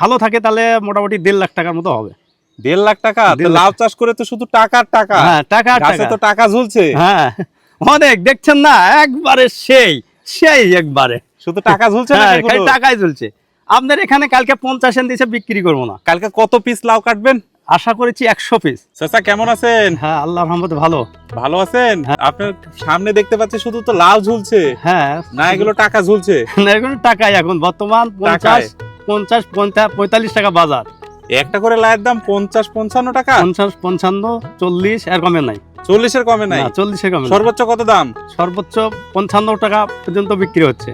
ভালো থাকে তাহলে মোটামুটি দেড় লাখ টাকার মতো হবে। দেড় লাখ টাকা। লাউ চাষ করে তো শুধু টাকার টাকা। হ্যাঁ টাকা আর গাছে টাকা। তো টাকা ঝুলছে। হ্যাঁ অনেক দেখছেন না? একবারে সেই সেই একবারে। শুধু টাকা ঝুলছে না হ্যাঁ টাকাই চলছে আপনার এখানে কালকে পঞ্চাশ এন দিয়েছে বিক্রি করব না। কালকে কত পিস লাউ কাটবেন? আশা করেছি একশো পিস চাচা কেমন আছেন? হ্যাঁ আল্লাহ রহমত ভালো। ভালো আছেন? আপনার সামনে দেখতে পাচ্ছি শুধু তো লাউ ঝুলছে। হ্যাঁ। না এগুলো টাকা ঝুলছে। না, এগুলো টাকাই এখন। বর্তমান পঞ্চাশ টাকায়? পঞ্চাশ পঁয়তাল্লিশ টাকা বাজার। একটা করে লাউয়ের দাম পঞ্চাশ পঞ্চান্ন টাকা? পঞ্চাশ পঞ্চান্ন চল্লিশ এর কমে নাই। চল্লিশের কমে নাই? চল্লিশের কমে সর্বোচ্চ কত দাম? সর্বোচ্চ পঞ্চান্ন টাকা পর্যন্ত বিক্রি হচ্ছে।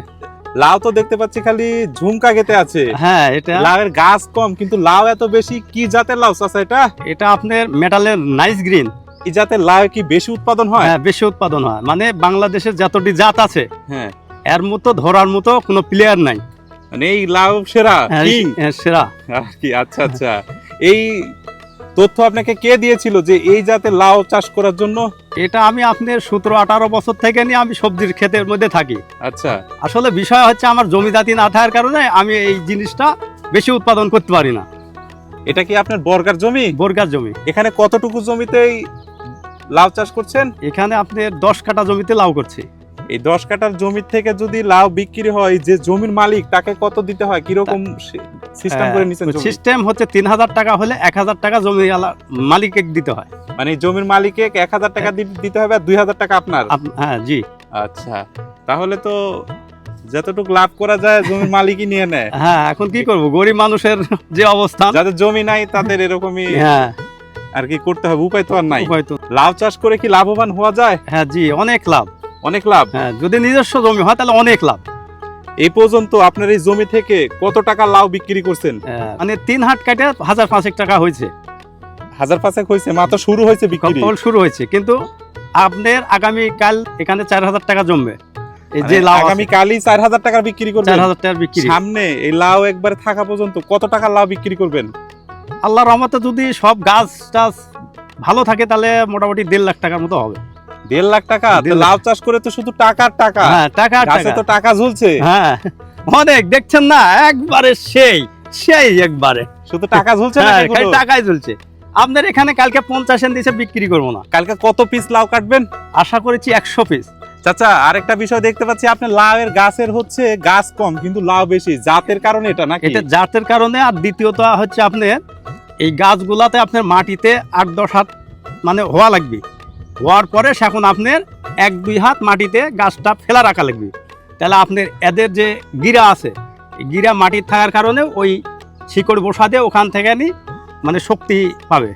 লাউ তো দেখতে পাচ্ছি খালি ঝুমকা গেতে আছে। হ্যাঁ এটা লাউয়ের গাছ কম কিন্তু লাউ এত বেশি কি জাতের লাউ চাচা এটা? এটা আপনার মেটালের নাইস গ্রিন। এই জাতের লাউ কি বেশি উৎপাদন হয়? হ্যাঁ বেশি উৎপাদন হয়। মানে বাংলাদেশের যতটি জাত আছে হ্যাঁ। এর মতো ধরার মতো কোনো প্লেয়ার নাই। মানে এই লাউ সেরা হ্যাঁ, কিং? হ্যাঁ, সেরা। আর কি আচ্ছা আচ্ছা। এই তথ্য আপনাকে কে দিয়েছিল যে এই জাতের লাউ চাষ করার জন্য? এটা আমি আপনার সতেরো আঠারো বছর থেকে নিয়ে আমি সবজির ক্ষেতের মধ্যে থাকি। আচ্ছা। আসলে বিষয় হচ্ছে আমার জমিদাতি না থাকার কারণে আমি এই জিনিসটা বেশি উৎপাদন করতে পারি না। এটা কি আপনার বর্গার জমি? বর্গার জমি। এখানে কতটুকু জমিতেই লাউ চাষ করছেন? এখানে আপনার দশ কাটা জমিতে লাউ করছি। এই দশ কাঠার জমি থেকে যদি লাউ বিক্রি হয় যে জমির মালিক তাকে কত দিতে হয়? কীরকম সিস্টেম করে নিচ্ছেন সিস্টেম হচ্ছে তিন হাজার টাকা হলে এক হাজার টাকা জমি মালিককে দিতে হয়। মানে জমির মালিকে এক হাজার টাকা দিতে হবে আর দুই হাজার টাকা আপনার? হ্যাঁ জি। আচ্ছা। তাহলে তো যতটুকু লাভ করা যায় জমির মালিকই নিয়ে নেয়। হ্যাঁ এখন কি করব? গরিব মানুষের যে অবস্থান। যাদের জমি নাই তাদের এরকমই হ্যাঁ। আর কি করতে হবে? উপায় তো আর নাই। হয়তো লাউ চাষ করে কি লাভবান হওয়া যায়? হ্যাঁ জি অনেক লাভ। অনেক লাভ। হ্যাঁ যদি নিজস্ব জমি হয় তাহলে অনেক লাভ। এই পর্যন্ত আপনার এই জমি থেকে কত টাকা লাউ বিক্রি করছেন? হ্যাঁ, মানে তিন হাট কাটে হাজার পাঁচেক টাকা হয়েছে। হাজার পাঁচেক হয়েছে মাত্র শুরু হয়েছে বিক্রি? শুরু হয়েছে কিন্তু আপনার আগামী কাল এখানে চার হাজার টাকা জমবে। এই যে মানে লাউ আগামী কালই চার হাজার টাকা বিক্রি করবেন? চার হাজার টাকা বিক্রি। সামনে এই লাউ একবার থাকা পর্যন্ত কত টাকা লাউ বিক্রি করবেন? আল্লাহ রহমতে যদি সব গাছ টাছ ভালো থাকে তাহলে মোটামুটি দেড় লাখ টাকার মতো হবে। দেড় লাখ টাকা। লাউ চাষ করে তো শুধু টাকার টাকা। হ্যাঁ টাকা গাছে তো টাকা ঝুলছে। হ্যাঁ অনেক দেখছেন না? একবারে সেই সেই একবারে। শুধু টাকা ঝুলছে না হ্যাঁ খালি টাকাই চলছে আপনার এখানে কালকে পঞ্চাশ এন দিয়েছে বিক্রি করব না। কালকে কত পিস লাউ কাটবেন? আশা করেছি একশো পিস চাচা আরেকটা বিষয় দেখতে পাচ্ছি আপনার লাউয়ের গাছের হচ্ছে গাছ কম কিন্তু লাউ বেশি। জাতের কারণে এটা না এটা জাতের কারণে আর দ্বিতীয়ত হচ্ছে আপনার এই গাছগুলাতে আপনার মাটিতে আট দশ হাত মানে হওয়া লাগবে। হওয়ার পরে এখন আপনার এক, দুই হাত মাটিতে গাছটা ফেলা রাখা লাগবে তাহলে আপনার এদের যে গিরা আছে গিরা মাটির থাকার কারণে ওই শিকড় বসা দিয়ে ওখান থেকে নি মানে শক্তি পাবে।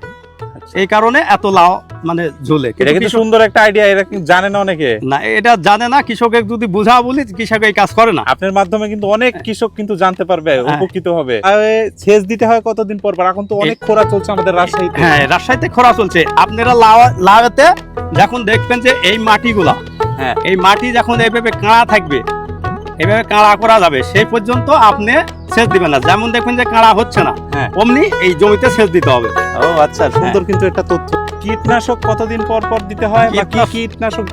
এই কারণে এত লাউ মানে ঝুলে। এটা কিন্তু কৃষক- সুন্দর একটা আইডিয়া এটা কিন্তু জানে না অনেকে। না এটা জানে না কৃষকের যদি বুঝা বলি কৃষক এই কাজ করে না। আপনার মাধ্যমে কিন্তু অনেক কৃষক কিন্তু জানতে পারবে হ্যাঁ। উপকৃত হবে। সেচ দিতে হয় কতদিন পর পর? এখন তো অনেক খরা চলছে আমাদের রাজশাহীতে। হ্যাঁ রাজশাহীতে খরা চলছে। আপনারা লাউ লাউতে যখন দেখবেন যে এই মাটিগুলা হ্যাঁ। এই মাটি যখন এইভাবে কাঁড়া থাকবে এইভাবে কাঁড়া করা যাবে সেই পর্যন্ত আপনি সেচ দিবেন না। যেমন দেখবেন যে কাঁড়া হচ্ছে না হ্যাঁ। অমনি এই জমিতে সেচ দিতে হবে। ও আচ্ছা সুন্দর কিন্তু একটা তথ্য। কীটনাশক কতদিন পর পর দিতে হয় বা কি কীটনাশক-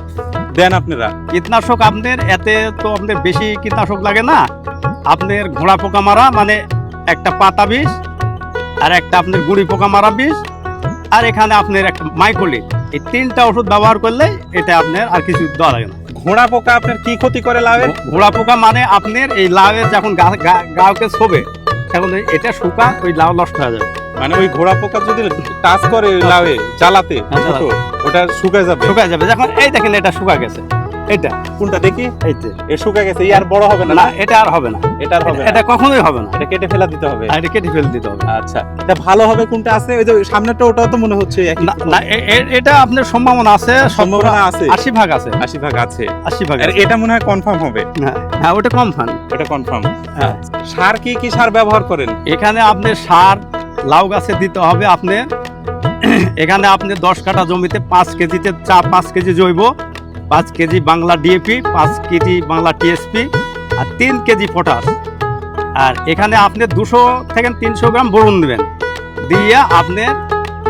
দেন আপনারা? কীটনাশক আপনার এতে তো আপনার বেশি কীটনাশক লাগে না। আপনার ঘোড়া পোকা মারা মানে একটা পাতা বিষ আর একটা আপনার গুড়ি পোকা মারা বিষ আর এখানে আপনার একটা মাইক্রোলিট এই তিনটা ওষুধ ব্যবহার করলে এটা আপনার আর কিছু দেওয়া লাগে না। ঘোড়া পোকা আপনার কি ক্ষতি করে লাভের ঘোড়া পোকা মানে আপনার এই লাউয়ের যখন গাওকে ছোবে তখন এটা শুকা ওই লাউ নষ্ট হয়ে যাবে। মানে ওই ঘোড়া পোকা যদি টাচ করে লাভে লাউয়ে জ্বালাতে হ্যাঁ, ওটা শুকায় যাবে। শুকায় যাবে। যখন এই দেখেন এটা শুকা গেছে। এটা। কোনটা দেখি? এই যে এ শুকায় গেছে আর বড় হবে না এটা আর হবে না। এটা আর হবে এটা কখনোই হবে না। এটা কেটে ফেলা দিতে হবে। এটা কেটে ফেলে দিতে হবে। আচ্ছা এটা ভালো হবে কোনটা আছে? ওই যে সামনেটা তো মনে হচ্ছে না এটা আপনার সম্ভাবনা আছে সম্ভাবনা আছে। আশি ভাগ আছে। আশি ভাগ আছে। আশি ভাগ আর এটা মনে হয় কনফার্ম হবে। হ্যাঁ, হ্যাঁ ওটা কনফার্ম হ্যাঁ। সার কি কি সার ব্যবহার করেন? এখানে আপনি সার লাউ গাছে দিতে হবে আপনি। এখানে আপনি দশ কাঠা জমিতে পাঁচ কেজিতে চা পাঁচ কেজি জৈব পাঁচ কেজি বাংলা ডিএপি পাঁচ কেজি বাংলা টিএসপি আর তিন কেজি পটাশ। আর এখানে আপনি দুশো থেকে তিনশো গ্রাম বরুণ দেবেন দিয়ে আপনি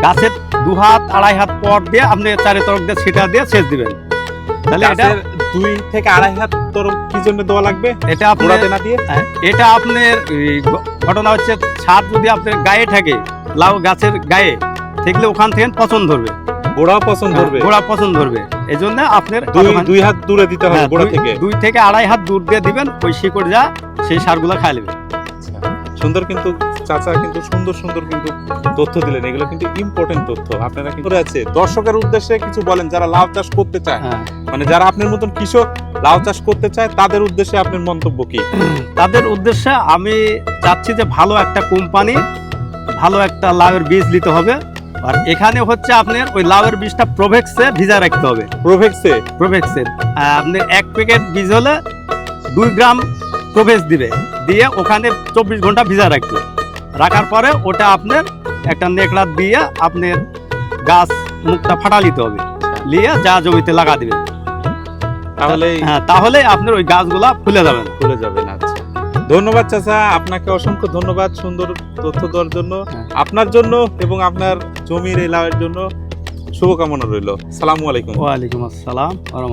গাছের দু হাত আড়াই হাত পর দিয়ে আপনি চারি তরফ দিয়ে ছিটা দিয়ে সেচ দিবেন। তাহলে এটা দুই থেকে আড়াই হাত তোর কি জন্য দেওয়া লাগবে? এটা আপনার না দিয়ে? হ্যাঁ, এটা আপনার ঘটনা হচ্ছে ছাদ যদি আপনার গায়ে থাকে লাউ গাছের গায়ে থাকলে ওখান থেকে পছন্দ ধরবে। গোড়াও পছন্দ ধরবে গোড়া পছন্দ ধরবে এই জন্য আপনার দুই দুই হাত দূরে দিতে হবে হ্যাঁ, গোড়া থেকে। দুই থেকে আড়াই হাত দূর দিয়ে দিবেন ওই শিকড় যা সেই সারগুলো খাই নেবে সুন্দর কিন্তু চাচা কিন্তু সুন্দর সুন্দর কিন্তু তথ্য দিলেন। এগুলো কিন্তু ইম্পর্টেন্ট তথ্য। আপনারা কিন্তু আছে? দর্শকের উদ্দেশ্যে কিছু বলেন যারা লাউ চাষ করতে চায়। হ্যাঁ। মানে যারা আপনার মতন কৃষক লাউ চাষ করতে চায় তাদের উদ্দেশ্যে আপনার মন্তব্য কি? তাদের উদ্দেশ্যে আমি চাচ্ছি যে ভালো একটা কোম্পানি ভালো একটা লাউয়ের বীজ নিতে হবে। আর এখানে হচ্ছে আপনার ওই লাউয়ের বীজটা প্রোভেক্সে ভিজা রাখতে হবে। প্রোভেক্সে প্রোভেক্সের আপনি এক প্যাকেট বীজ হলে দুই গ্রাম প্রোভেক্স দিবে। দিয়ে ওখানে চব্বিশ ঘণ্টা ভিজা রাখবে। রাখার পরে ওটা আপনার একটা নেকড়া দিয়ে আপনার গাছ মুখটা ফাটা নিতে হবে। নিয়ে যা জমিতে লাগা দিবে। তাহলে হ্যাঁ তাহলে আপনার ওই গাছগুলা ফুলে যাবে না। খুলে যাবে না আচ্ছা। ধন্যবাদ চাচা আপনাকে অসংখ্য ধন্যবাদ সুন্দর তথ্য দেওয়ার জন্য। হ্যাঁ। আপনার জন্য এবং আপনার জমির এলাকার জন্য শুভকামনা রইল। সালামু আলাইকুম। ওয়ালাইকুম আসসালাম।